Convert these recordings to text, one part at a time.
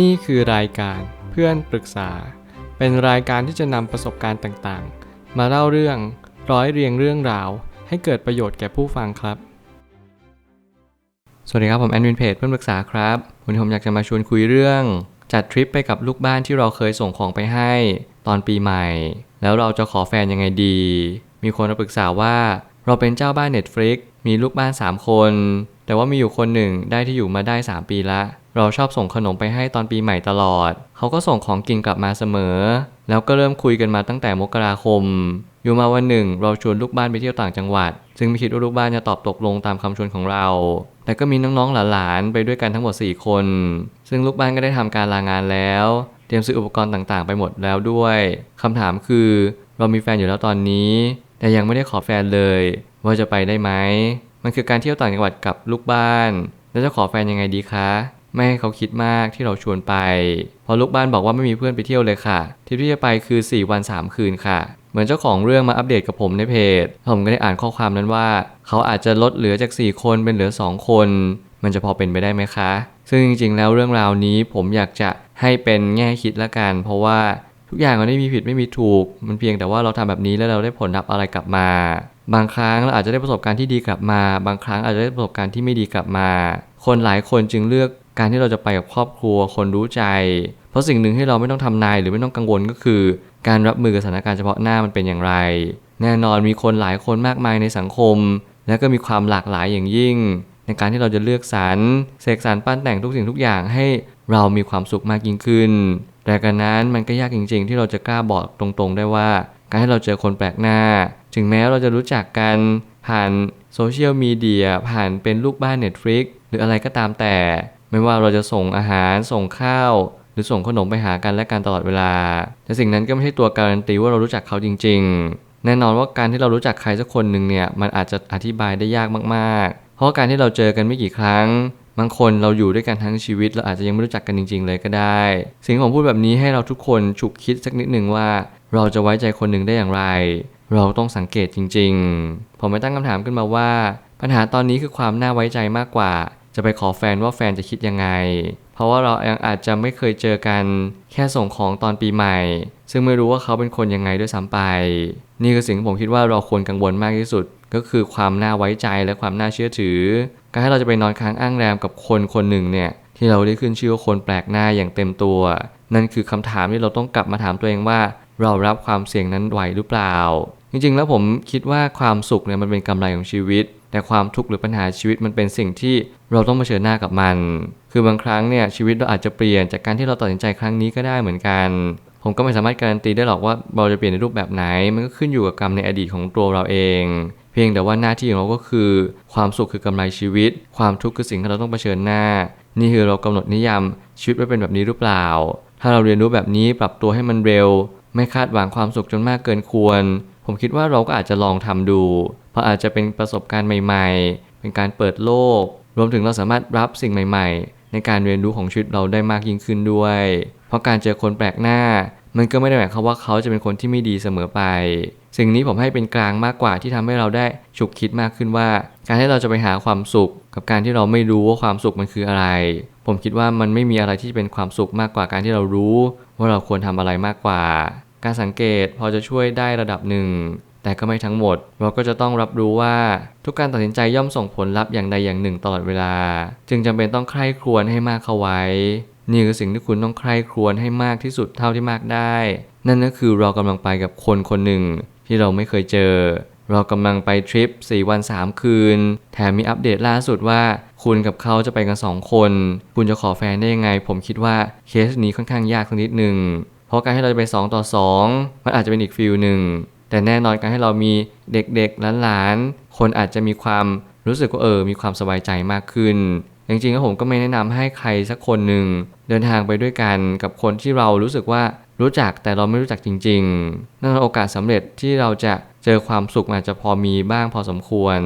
นี่คือรายการเพื่อนปรึกษา เป็นรายการที่จะนำประสบการณ์ต่างๆ มาเล่าเรื่องร้อยเรียงเรื่องราว ให้เกิดประโยชน์แก่ผู้ฟังครับ สวัสดีครับ ผมแอดมินเพจเพื่อนปรึกษาครับ วันนี้ผมอยากจะมาชวนคุยเรื่อง จัดทริปไปกับลูกบ้านที่เราเคยส่งของไปให้ตอนปีใหม่ แล้วเราจะขอแฟนยังไงดี มีคนมาปรึกษาว่า เราเป็นเจ้าบ้าน Netflix มีลูกบ้าน 3 คน แต่ว่ามีอยู่คนหนึ่งได้ที่อยู่มาได้ 3 ปีละ เราชอบส่งขนมไปให้ตอนปีใหม่ตลอด เขาก็ส่งของกินกลับมาเสมอ แล้วก็เริ่มคุยกันมาตั้งแต่มกราคม อยู่มาวันหนึ่ง เราชวนลูกบ้านไปเที่ยวต่างจังหวัด ซึ่งไม่คิดว่าลูกบ้านจะตอบตกลงตามคำชวนของเรา แต่ก็มีน้องๆหลานๆไปด้วยกันทั้งหมด 4 คน ซึ่งลูกบ้านก็ได้ทำการลางานแล้ว เตรียมซื้ออุปกรณ์ต่างๆ ไปหมดแล้วด้วยคำถามคือ เรามีแฟนอยู่แล้วตอนนี้ แต่ยังไม่ได้ขอแฟนเลย ว่าจะไปได้ไหม มันคือการเที่ยวต่างจังหวัดกับลูกบ้าน แล้วจะขอแฟนยังไงดีคะ ไม่ให้เขาคิดมากที่เราชวนไป พอลูกบ้านบอกว่าไม่มีเพื่อนไปเที่ยวเลยค่ะทริปที่จะไปคือ 4 วัน 3 คืนค่ะ เหมือนเจ้าของเรื่องมาอัปเดตกับผมในเพจ ผมก็ได้อ่านข้อความนั้นว่า เขาอาจจะลดเหลือจาก 4 คนเป็นเหลือ 2 คน มันจะพอเป็นไปได้ไหมคะ ซึ่งจริงๆ แล้วเรื่องราวนี้ผมอยากจะให้เป็นแง่คิดละกัน เพราะว่าทุกอย่างมันไม่มีผิดไม่มีถูก มันเพียงแต่ว่าเราทำแบบนี้แล้วเราได้ผลลัพธ์อะไรกลับมา บางครั้งเราอาจจะได้ประสบการณ์ที่ดีกลับมา บางครั้งอาจจะได้ประสบการณ์ที่ไม่ดีกลับมา คนหลายคนจึงเลือกการที่เราจะไปกับครอบครัว คนรู้ใจ เพราะสิ่งหนึ่งที่เราไม่ต้องทำนายหรือไม่ต้องกังวลก็คือ การรับมือกับสถานการณ์เฉพาะหน้ามันเป็นอย่างไร แน่นอนมีคนหลายคนมากมายในสังคม และก็มีความหลากหลายอย่างยิ่ง ในการที่เราจะเลือกสรรเสกสรรปั้นแต่งทุกสิ่งทุกอย่างให้เรามีความสุขมากยิ่งขึ้น แต่กันนั้นมันก็ยากจริง ๆ ที่เราจะกล้าบอกตรงๆ ได้ว่า การให้เราเจอคนแปลกหน้า ถึงแม้เราจะรู้จักกันผ่านโซเชียลมีเดียผ่านเป็นลูกบ้าน Netflix หรืออะไรก็ตามแต่ ไม่ว่าเราจะส่งอาหารส่งข้าว หรือส่งขนมไปหากันและกันตลอดเวลา แต่สิ่งนั้นก็ไม่ใช่ตัวการันตีว่าเรารู้จักเขาจริง ๆ แน่นอนว่าการที่เรารู้จักใครสักคนหนึ่งเนี่ยมันอาจจะอธิบายได้ยากมากๆ เพราะการที่เราเจอกันไม่กี่ครั้งบางคนเราอยู่ด้วยกันทั้งชีวิต เราอาจจะยังไม่รู้จักกันจริง ๆ เลยก็ได้ สิ่งของพูดแบบนี้ให้เราทุกคนฉุกคิดสักนิดหนึ่งว่า เราจะไว้ใจคนหนึ่งได้อย่างไร เราต้องสังเกตจริง ๆ ผมไม่ตั้งคำถามขึ้นมาว่า ปัญหาตอนนี้คือความน่าไว้ใจมากกว่า จะไปขอแฟนว่าแฟนจะคิดยังไง เพราะว่าเรายังอาจจะไม่เคยเจอกันแค่ส่งของตอนปีใหม่ ซึ่งไม่รู้ว่าเขาเป็นคนยังไงด้วยซ้ำไป นี่คือสิ่งที่ผมคิดว่าเราควรกังวลมากที่สุด ก็คือความน่าไว้ใจและความน่าเชื่อถือ การให้เราจะไปนอนค้างอ้างแรมกับคนคนหนึ่งเนี่ยที่เราได้ขึ้นชื่อว่าคนแปลกหน้าอย่างเต็มตัว นั่นคือคำถามที่เราต้องกลับมาถามตัวเองว่า เรารับความเสี่ยงนั้นไหวหรือเปล่า จริงๆ แล้วผมคิดว่าความสุขเนี่ยมันเป็นกำไรของชีวิต แต่ความทุกข์หรือปัญหาชีวิตมันเป็นสิ่งที่เราต้องเผชิญหน้ากับมัน คือบางครั้งเนี่ยชีวิตเราอาจจะเปลี่ยนจากการที่เราตัดสินใจครั้งนี้ก็ได้เหมือนกัน ผมก็ไม่สามารถการันตีได้หรอกว่าเราจะเปลี่ยนในรูปแบบไหน มันก็ขึ้นอยู่กับกรรมในอดีตของตัวเราเอง เพียงแต่ว่าหน้าที่ของเราก็คือ ความสุขคือกำไรชีวิต ความทุกข์คือสิ่งที่เราต้องเผชิญหน้า นี่คือเรากำหนดนิยามชีวิตไว้เป็นแบบนี้หรือเปล่า ถ้าเราเรียนรู้แบบนี้ปรับตัวให้มันเร็ว ไม่คาดหวังความสุขจนมากเกินควร ผมคิดว่าเราก็อาจจะลองทำดู เพราะอาจจะเป็นประสบการณ์ใหม่ ๆ เป็นการเปิดโลก รวมถึงเราสามารถรับสิ่งใหม่ ๆ ในการเรียนรู้ของชีวิตเราได้มากยิ่งขึ้นด้วย เพราะการเจอคนแปลกหน้า มันก็ไม่ได้หมายความว่าเขาจะเป็นคนที่ไม่ดีเสมอไป สิ่งนี้ผมให้เป็นกลางมากกว่าที่ทำให้เราได้ฉุกคิดมากขึ้นว่า การที่เราจะไปหาความสุข กับการที่เราไม่รู้ว่าความสุขมันคืออะไร ผมคิดว่ามันไม่มีอะไรที่เป็นความสุขมากกว่าการที่เรารู้ ว่าเราควรทำอะไรมากกว่า การสังเกตพอจะช่วยได้ระดับหนึ่ง แต่ก็ไม่ทั้งหมด เราก็จะต้องรับรู้ว่าทุกการตัดสินใจย่อมส่งผลลัพธ์อย่างใดอย่างหนึ่งตลอดเวลา จึงจำเป็นต้องใคร่ครวญให้มากเข้าไว้ นี่คือสิ่งที่คุณต้องใคร่ครวญให้มากที่สุดเท่าที่มากได้ นั่นก็คือเรากำลังไปกับคนคนหนึ่งที่เราไม่เคยเจอ เรากำลังไปทริป 4 วัน 3 คืน แถมมีอัปเดตล่าสุดว่า คุณกับเขาจะไปกัน 2 คน คุณจะขอแฟนได้ยังไง ผมคิดว่าเคสนี้ค่อนข้างยากสักนิดหนึ่ง ราะการให้เราจะไป2ต่อ 2 มันอาจจะเป็นอีกฟิลหนึ่ง แต่แน่นอนการให้เรามีเด็กๆหลานๆ คนอาจจะมีความรู้สึกว่าเออ มีความสบายใจมากขึ้น จริงๆแล้วผมก็ไม่แนะนำให้ใครสักคนหนึ่งเดินทางไปด้วยกันกับคนที่เรารู้สึกว่ารู้จักแต่เราไม่รู้จักจริงๆ นั่นโอกาสสำเร็จที่เราจะเจอความสุขอาจจะพอมีบ้างพอสมควร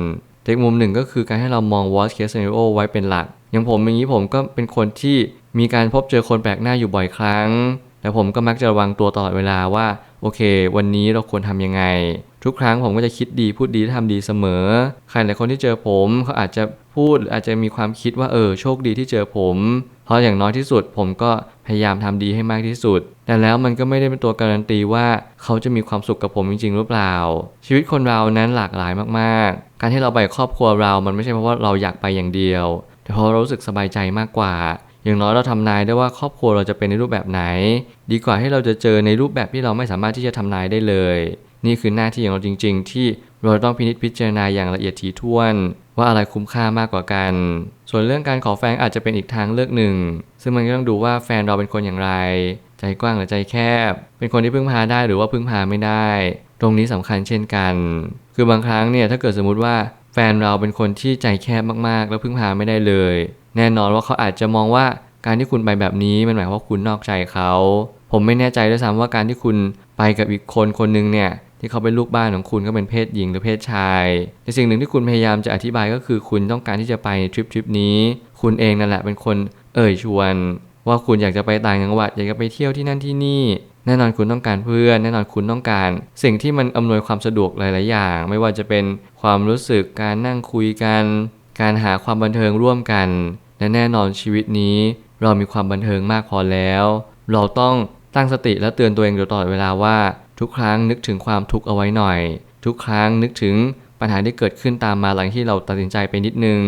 แต่มุมหนึ่งก็คือการให้เรามอง worst case scenario ไว้เป็นหลัก อย่างผมอย่างนี้ผมก็เป็นคนที่มีการพบเจอคนแปลกหน้าอยู่บ่อยครั้ง แต่ผมก็มักจะระวังตัวตลอดเวลาว่า โอเค วันนี้เราควรทำยังไง ทุกครั้งผมก็จะคิดดีพูดดีทำดีเสมอ ใครหลายคนที่เจอผมเขาอาจจะพูดอาจจะมีความคิดว่าเออโชคดีที่เจอผม เพราะอย่างน้อยที่สุด ผมก็พยายามทำดีให้มากที่สุด แต่แล้วมันก็ไม่ได้เป็นตัวการันตีว่าเขาจะมีความสุขกับผมจริง ๆ หรือเปล่า ชีวิตคนเรานั้นหลากหลายมากๆ การที่เราไปครอบครัวเรา มันไม่ใช่เพราะว่าเราอยากไปอย่างเดียว แต่เพราะเรารู้สึกสบายใจมากกว่า อย่างน้อยเราทำนายได้ว่าครอบครัวเราจะเป็นในรูปแบบไหน ดีกว่าให้เราจะเจอในรูปแบบที่เราไม่สามารถที่จะทำนายได้เลย นี่คือหน้าที่ของเราจริง ๆ ที่เราต้องพินิจพิจารณาอย่างละเอียดถี่ถ้วน ว่าอะไรคุ้มค่ามากกว่ากัน ส่วนเรื่องการขอแฟนอาจจะเป็นอีกทางเลือกหนึ่ง ซึ่งมันก็ต้องดูว่าแฟนเราเป็นคนอย่างไร ใจกว้างหรือใจแคบ เป็นคนที่พึ่งพาได้หรือว่าพึ่งพาไม่ได้ ตรงนี้สำคัญเช่นกัน คือบางครั้งเนี่ยถ้าเกิดสมมุติว่าแฟนเราเป็นคนที่ใจแคบมากๆ แล้วพึ่งพาไม่ได้เลย แน่นอนว่าเขาอาจจะมองว่าการที่คุณไปแบบนี้มันหมายความว่าคุณนอกใจเขา ผมไม่แน่ใจด้วยซ้ำว่าการที่คุณไปกับอีกคนคนหนึ่งเนี่ยที่เขาเป็นลูกบ้านของคุณก็เป็นเพศหญิงหรือเพศชายแต่สิ่งหนึ่งที่คุณพยายามจะอธิบายก็คือคุณต้องการที่จะไปทริปทริปนี้ คุณเองนั่นแหละเป็นคนเอ่ยชวน ว่าคุณอยากจะไปต่างจังหวัดอยากจะไปเที่ยวที่นั่นที่นี่ แน่นอนคุณต้องการเพื่อน แน่นอนคุณต้องการ สิ่งที่มันอำนวยความสะดวกหลาย ๆ อย่าง ไม่ว่าจะเป็นความรู้สึกการนั่งคุยกัน การหาความบันเทิงร่วมกัน และแน่นอนชีวิตนี้เรามีความบันเทิงมากพอแล้ว เราต้องตั้งสติและเตือนตัวเองอยู่ตลอดเวลาว่า ทุกครั้งนึกถึงความทุกข์เอาไว้หน่อย ทุกครั้งนึกถึงปัญหาที่เกิดขึ้นตามมาหลังที่เราตัดสินใจไปนิดนึง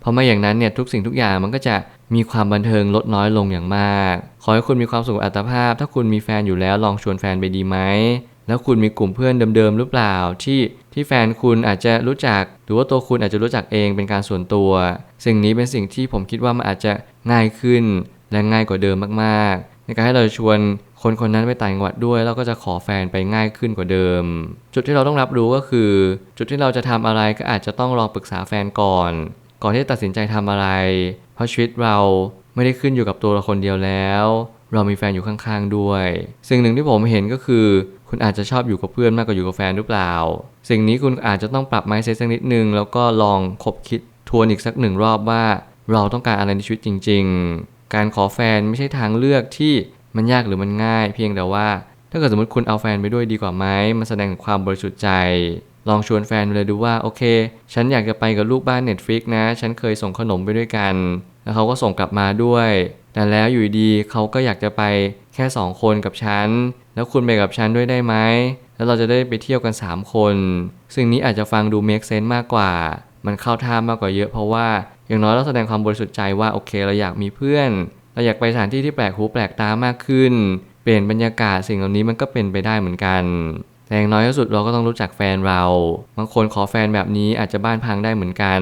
เพราะไม่อย่างนั้นเนี่ยทุกสิ่งทุกอย่างมันก็จะมีความบันเทิงลดน้อยลงอย่างมาก ขอให้คุณมีความสุขกับอัตภาพ ถ้าคุณมีแฟนอยู่แล้วลองชวนแฟนไปดีไหม แล้วคุณมีกลุ่มเพื่อนเดิมๆหรือเปล่าที่ ที่แฟนคุณอาจจะรู้จัก หรือว่าตัวคุณอาจจะรู้จักเองเป็นการส่วนตัว สิ่งนี้เป็นสิ่งที่ผมคิดว่ามันอาจจะง่ายขึ้น และง่ายกว่าเดิมมากๆ ในการให้เราชวนคนคนนั้นไปต่างจังหวัดด้วยเราก็จะขอแฟนไปง่ายขึ้นกว่าเดิม จุดที่เราต้องรับรู้ก็คือ จุดที่เราจะทำอะไรก็อาจจะต้องลองปรึกษาแฟนก่อน ก่อนที่จะตัดสินใจทำอะไร เพราะชีวิตเราไม่ได้ขึ้นอยู่กับตัวเราคนเดียวแล้ว เรามีแฟนอยู่ข้างๆด้วย สิ่งหนึ่งที่ผมเห็นก็คือ คุณอาจจะชอบอยู่กับเพื่อนมากกว่าอยู่กับแฟนหรือเปล่า สิ่งนี้คุณอาจจะต้องปรับไมซ์เซ็ตสักนิดนึง แล้วก็ลองคบคิดทวนอีกสักหนึ่งรอบว่า เราต้องการอะไรในชีวิตจริง ๆ การขอแฟนไม่ใช่ทางเลือกที่มันยากหรือมันง่าย เพียงแต่ว่า ถ้าเกิดสมมติคุณเอาแฟนไปด้วยดีกว่าไหมมันแสดงถึงความบริสุทธิ์ใจ ลองชวนแฟนเลยดูว่าโอเค ฉันอยากจะไปกับลูกบ้าน Netflix นะ ฉันเคยส่งขนมไปด้วยกัน แล้วเขาก็ส่งกลับมาด้วย แต่แล้วอยู่ดีเขาก็อยากจะไปแค่ 2 คนกับฉัน แล้วคุณไปกับฉันด้วยได้ไหม แล้วเราจะได้ไปเที่ยวกัน 3 คน ซึ่งนี้อาจจะฟังดู make sense มากกว่า มันเข้าท่ามากกว่าเยอะเพราะว่า อย่างน้อยเราแสดงความบริสุทธิ์ใจว่าโอเคเราอยากมีเพื่อน เราอยากไปสถานที่ที่แปลกหูแปลกตามากขึ้น เปลี่ยนบรรยากาศสิ่งเหล่านี้มันก็เป็นไปได้เหมือนกันแต่อย่างน้อยที่สุดเราก็ต้องรู้จักแฟนเรา บางคนขอแฟนแบบนี้อาจจะบ้านพังได้เหมือนกัน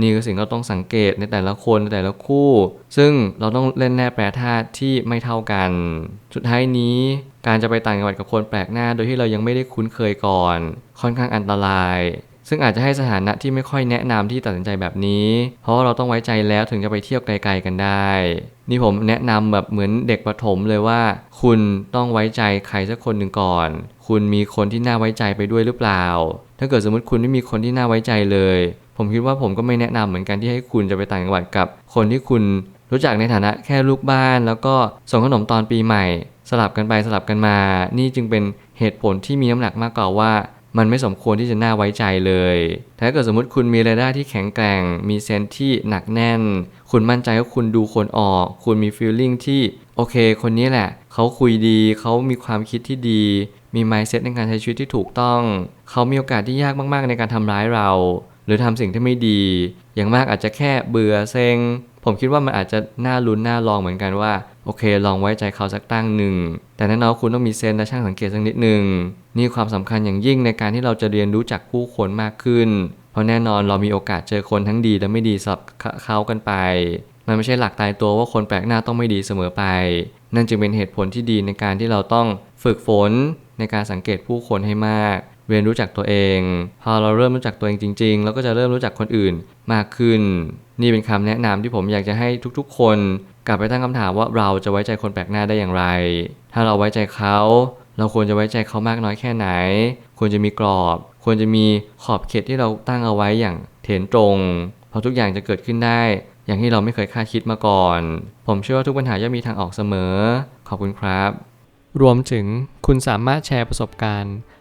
นี่คือสิ่งที่เราต้องสังเกตในแต่ละคนในแต่ละคู่ ซึ่งเราต้องเล่นแน่แปรธาตุที่ไม่เท่ากัน สุดท้ายนี้การจะไปต่างจังหวัดกับคนแปลกหน้าโดยที่เรายังไม่ได้คุ้นเคยก่อน ค่อนข้างอันตราย ซึ่งอาจจะให้สถานะที่ไม่ค่อยแนะนำที่ตัดสินใจแบบนี้ เพราะาเราต้องไว้ใจแล้วถึงจะไปเที่ยวไกล ๆกันได้ นี่ผมแนะนำแบบเหมือนเด็กประถมเลยว่า คุณต้องไว้ใจใครสักคนหนึ่งก่อน คุณมีคนที่น่าไว้ใจไปด้วยหรือเปล่า ถ้าเกิดสมมติคุณไม่มีคนที่น่าไว้ใจเลย ผมคิดว่าผมก็ไม่แนะนำเหมือนกันที่ให้คุณจะไปต่างจังหวัดกับ คนที่คุณรู้จักในฐานะแค่ลูกบ้าน แล้วก็ส่งขนมตอนปีใหม่ สลับกันไปสลับกันมา นี่จึงเป็นเหตุผลที่มีน้ำหนักมากกว่าว่า มันไม่สมควรที่จะน่าไว้ใจเลยถ้าเกิดสมมติคุณมีรายได้ที่แข็งแกร่ง มีเซนที่หนักแน่น คุณมั่นใจว่าคุณดูคนออก คุณมีฟีลลิ่งที่โอเค คนนี้แหละ เขาคุยดี เขามีความคิดที่ดี มี mindset ในการใช้ชีวิตที่ถูกต้อง เขามีโอกาสที่ยากมาก ๆ ในการทำร้ายเรา หรือทำสิ่งที่ไม่ดี อย่างมากอาจจะแค่เบื่อเซ็ง ผมคิดว่ามันอาจจะน่าลุ้นน่าลองเหมือนกันว่า โอเค ลองไว้ใจเขาสักตั้งหนึ่ง แต่แน่นอนคุณต้องมีเซนและช่างสังเกตสักนิดหนึ่งนี่ความสำคัญอย่างยิ่งในการที่เราจะเรียนรู้จักผู้คนมากขึ้น เพราะแน่นอนเรามีโอกาสเจอคนทั้งดีและไม่ดีสับเขากันไป มันไม่ใช่หลักตายตัวว่าคนแปลกหน้าต้องไม่ดีเสมอไป นั่นจึงเป็นเหตุผลที่ดีในการที่เราต้องฝึกฝนในการสังเกตผู้คนให้มาก เรียนรู้จักตัวเอง พอเราเริ่มรู้จักตัวเองจริง ๆ เราก็จะเริ่มรู้จักคนอื่นมากขึ้น นี่เป็นคำแนะนำที่ผมอยากจะให้ทุกๆ คน กลับไปตั้งคำถามว่าเราจะไว้ใจคนแปลกหน้าได้อย่างไร ถ้าเราไว้ใจเขาเราควรจะไว้ใจเขามากน้อยแค่ไหน ควรจะมีกรอบ ควรจะมีขอบเขตที่เราตั้งเอาไว้อย่างเถนตรง เพราะทุกอย่างจะเกิดขึ้นได้ อย่างที่เราไม่เคยคาดคิดมาก่อน ผมเชื่อว่าทุกปัญหาย่อมมีทางออกเสมอ ขอบคุณครับ รวมถึงคุณสามารถแชร์ประสบการณ์